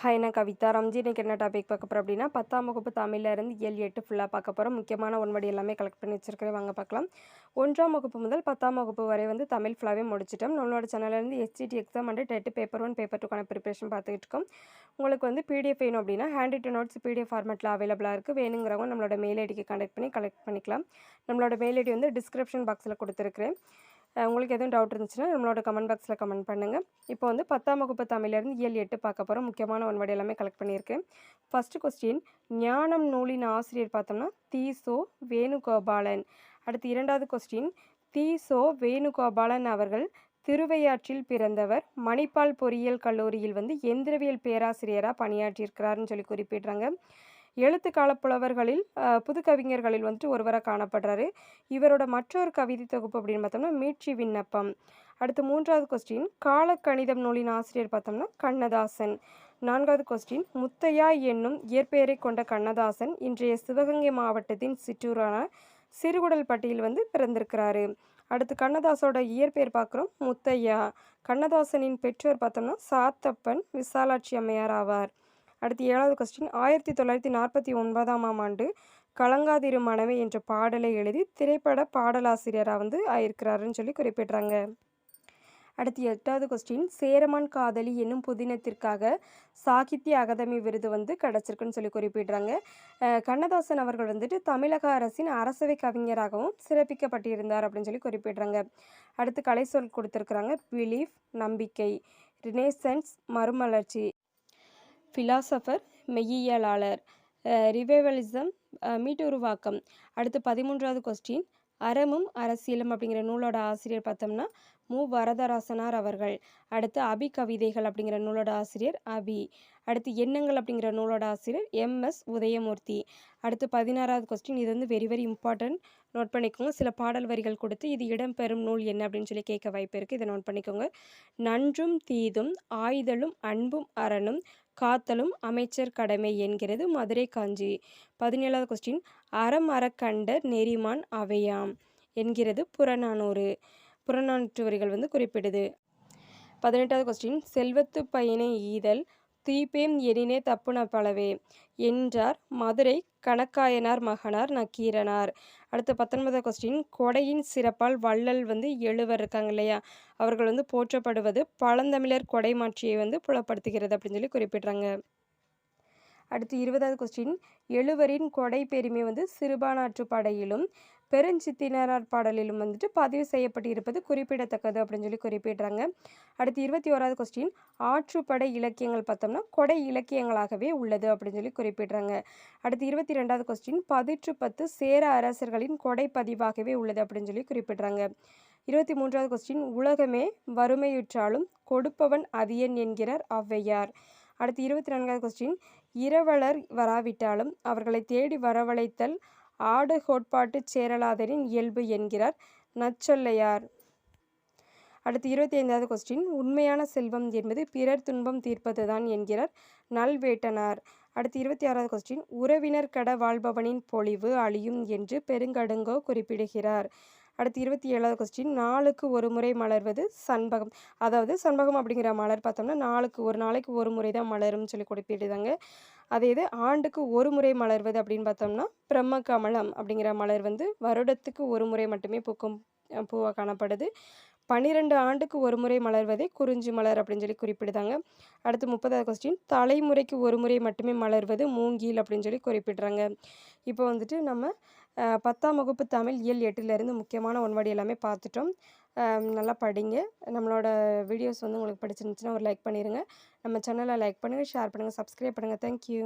Hi நான் கவிதா. ரம்ஜி இன்னைக்கு என்ன டாபிக் பார்க்க போகிறோம் அப்படின்னா பத்தாம் வகுப்பு தமிழில் இருந்து ஏழு எட்டு ஃபுல்லாக பார்க்க போகிறோம் முக்கியமான ஒன்படி எல்லாமே கலெக்ட் பண்ணி வச்சிருக்கிறேன். வாங்க பார்க்கலாம். ஒன்றாம் வகுப்பு முதல் பத்தாம் வகுப்பு வரை வந்து தமிழ் ஃபுல்லாகவே முடிச்சிட்டோம். நம்மளோட சேனல்லேருந்து STD exam and TET paper one paper டூக்கான preparation பார்த்துக்கிட்டு இருக்கோம். உங்களுக்கு வந்து பிடிஎஃப் வேணும் அப்படின்னா ஹேண்ட் ரிட்டன் நோட்ஸ் பிடிஎஃப் ஃபார்மெட்டில் அவைலபிளாக இருக்குது வேணுங்கிறவங்க நம்மளோட மெயில் ஐடிக்கு கனெக்ட் பண்ணி கலெக்ட் பண்ணிக்கலாம். நம்மளோட மெயில் ஐடி வந்து டிஸ்கிரிப்ஷன் பாக்ஸில் கொடுத்துருக்குறேன். உங்களுக்கு எதுவும் டவுட் இருந்துச்சுன்னா நம்மளோட கமெண்ட் பாக்ஸில் கமெண்ட் பண்ணுங்கள் இப்போ வந்து பத்தாம் வகுப்பு தமிழ்லேருந்து இயல் எட்டு பார்க்க போகிறோம் முக்கியமான ஒன்வடி எல்லாமே கலெக்ட் பண்ணியிருக்கேன். ஃபஸ்ட்டு கொஸ்டின் ஞானம் நூலின் ஆசிரியர் பார்த்தோம்னா தீசோ வேணுகோபாலன். அடுத்து இரண்டாவது கொஸ்டின் தீசோ வேணுகோபாலன் அவர்கள் திருவையாற்றில் பிறந்தவர் மணிப்பால் பொறியியல் கல்லூரியில் வந்து எந்திரவியல் பேராசிரியராக பணியாற்றியிருக்கிறாருன்னு சொல்லி குறிப்பிடுறாங்க. எழுத்து காலப்புலவர்களில் புது கவிஞர்களில் வந்துட்டு ஒருவராக காணப்படுறாரு. இவரோட மற்றொரு கவிதை தொகுப்பு அப்படின்னு பார்த்தோம்னா மீட்சி விண்ணப்பம். அடுத்து மூன்றாவது கொஸ்டின் காலக்கணிதம் நூலின் ஆசிரியர் பார்த்தோம்னா கண்ணதாசன். நான்காவது கொஸ்டின் முத்தையா என்னும் இயற்பெயரை கொண்ட கண்ணதாசன் இன்றைய சிவகங்கை மாவட்டத்தின் சிற்றூரான சிறுகுடல்பட்டியில் வந்து பிறந்திருக்கிறாரு. அடுத்து கண்ணதாசோட இயற்பெயர் பார்க்குறோம் முத்தையா. கண்ணதாசனின் பெற்றோர் பார்த்தோம்னா சாத்தப்பன் விசாலாட்சி அம்மையார் ஆவார். அடுத்து ஏழாவது கொஸ்டின் ஆயிரத்தி தொள்ளாயிரத்தி நாற்பத்தி ஒன்பதாம் ஆண்டு கலங்காதிரு மனைவி என்ற பாடலை எழுதி திரைப்பட பாடலாசிரியராக வந்து ஆயிருக்கிறாருன்னு சொல்லி குறிப்பிடுறாங்க. அடுத்து எட்டாவது கொஸ்டின் சேரமான் காதலி என்னும் புதினத்திற்காக சாகித்ய அகாதமி விருது வந்து கிடச்சிருக்குன்னு சொல்லி குறிப்பிடுறாங்க. கண்ணதாசன் அவர்கள் வந்துட்டு தமிழக அரசின் அரசவை கவிஞராகவும் சிறப்பிக்கப்பட்டிருந்தார் அப்படின்னு சொல்லி குறிப்பிடுறாங்க. அடுத்து கலை சொல் கொடுத்துருக்குறாங்க. பிலீஃப் நம்பிக்கை ரினேசன்ஸ் மறுமலர்ச்சி. ஃபிலாசபர் மெய்யியலாளர் ரிவைவலிசம் மீட்டுருவாக்கம். அடுத்து பதிமூன்றாவது கொஸ்டின் அறமும் அரசியலும் அப்படிங்கிற நூலோட ஆசிரியர் பார்த்தோம்னா மு. வரதராசனார் அவர்கள். அடுத்து அபி கவிதைகள் அப்படிங்கிற நூலோட ஆசிரியர் அபி. அடுத்து எண்ணங்கள் அப்படிங்கிற நூலோட ஆசிரியர் எம்எஸ் உதயமூர்த்தி. அடுத்து பதினாறாவது கொஸ்டின் இது வந்து வெரி வெரி இம்பார்ட்டன்ட் நோட் பண்ணிக்கோங்க. சில பாடல் வரிகள் கொடுத்து இது இடம்பெறும் நூல் என்ன அப்படின்னு சொல்லி கேட்க வாய்ப்பு இருக்குது இதை நோட் பண்ணிக்கோங்க. நன்றும் தீதும் ஆயுதலும் அன்பும் அறனும் காத்தலும் அமைச்சர் கடமை என்கிறது மதுரை காஞ்சி. பதினேழாவது கொஸ்டின் அறம் அறக்கண்ட நெறிமான் அவையாம் என்கிறது புறநானூறு. புறநானூற்று வரிகள் வந்து குறிப்பிடுது. பதினெட்டாவது கொஸ்டின் செல்வத்து பயனை ஈதல் தீப்பேம் எனினே தப்புன பலவே என்றார். மதுரை கணக்காயனார் மகனார் நக்கீரனார். அடுத்த பத்தொன்பதாம் கொஸ்டின் கொடையின் சிறப்பால் வள்ளல் வந்து எழுவர் இருக்காங்க இல்லையா? அவர்கள் வந்து போற்றப்படுவது பழந்தமிழர் கொடை மாட்சியை வந்து புலப்படுத்துகிறது அப்படின்னு சொல்லி குறிப்பிடுறாங்க. அடுத்து இருபதாவது கொஸ்டின் எழுவரின் கொடை பெருமை வந்து சிறுபானாற்று படையிலும் பெருஞ்சித்தினரார் பாடலிலும் வந்துட்டு பதிவு செய்யப்பட்டு இருப்பது குறிப்பிடத்தக்கது அப்படின்னு சொல்லி குறிப்பிடுறாங்க. அடுத்து இருபத்தி ஓராவது கொஸ்டின் ஆற்றுப்படை இலக்கியங்கள் பார்த்தோம்னா கொடை இலக்கியங்களாகவே உள்ளது அப்படின்னு சொல்லி குறிப்பிடுறாங்க. அடுத்து இருபத்தி ரெண்டாவது கொஸ்டின் பதிற்று பத்து சேர அரசர்களின் கொடை பதிவாகவே உள்ளது அப்படின்னு சொல்லி குறிப்பிடுறாங்க. இருபத்தி மூன்றாவது கொஸ்டின் உலகமே வறுமையுற்றாலும் கொடுப்பவன் அதியன் என்கிறார் ஔவையார். அடுத்து இருபத்தி நான்காவது கொஸ்டின் இரவலர் வராவிட்டாலும் அவர்களை தேடி வரவழைத்தல் ஆடு கோட்பாட்டு சேரலாதரின் இயல்பு என்கிறார் நச்சொல்லையார். அடுத்து இருபத்தி ஐந்தாவது கொஸ்டின் உண்மையான செல்வம் என்பது பிறர் துன்பம் தீர்ப்பதுதான் என்கிறார் நல்வேட்டனார். அடுத்து இருபத்தி ஆறாவது கொஸ்டின் உறவினர் கட வாழ்பவனின் பொலிவு அழியும் என்று பெருங்கடுங்கோ குறிப்பிடுகிறார். அடுத்து இருபத்தி ஏழாவது கொஸ்டின் நாளுக்கு ஒரு முறை மலர்வது சண்பகம். அதாவது சண்பகம் அப்படிங்கிற மலர் பார்த்தோம்னா நாளுக்கு ஒரு நாளைக்கு ஒரு முறை தான் மலரும்னு சொல்லி குறிப்பிடுதாங்க அதே இது ஆண்டுக்கு ஒரு முறை மலர்வது அப்படின்னு பார்த்தோம்னா பிரம்ம கமலம் அப்படிங்கிற மலர் வந்து வருடத்துக்கு ஒரு முறை மட்டுமே பூக்கும் பூவாக காணப்படுது. பன்னிரெண்டு ஆண்டுக்கு ஒரு முறை மலர்வதே குறிஞ்சி மலர் அப்படின்னு சொல்லி குறிப்பிடுதாங்க. அடுத்து முப்பதாவது கொஸ்டின் தலைமுறைக்கு ஒரு முறை மட்டுமே மலர்வது மூங்கில் அப்படின்னு சொல்லி குறிப்பிடுறாங்க. இப்போ வந்துட்டு நம்ம பத்தாம் வகுப்பு தமிழ் இயல் எட்டுலேருந்து முக்கியமான ஒன்வடி எல்லாமே பார்த்துட்டோம். நல்லா படிங்க. நம்மளோட வீடியோஸ் வந்து உங்களுக்கு பிடிச்சிருந்துச்சுன்னா ஒரு லைக் பண்ணிடுங்க நம்ம சேனலை லைக் பண்ணுங்கள் ஷேர் பண்ணுங்கள் சப்ஸ்கிரைப் பண்ணுங்கள் தேங்க்யூ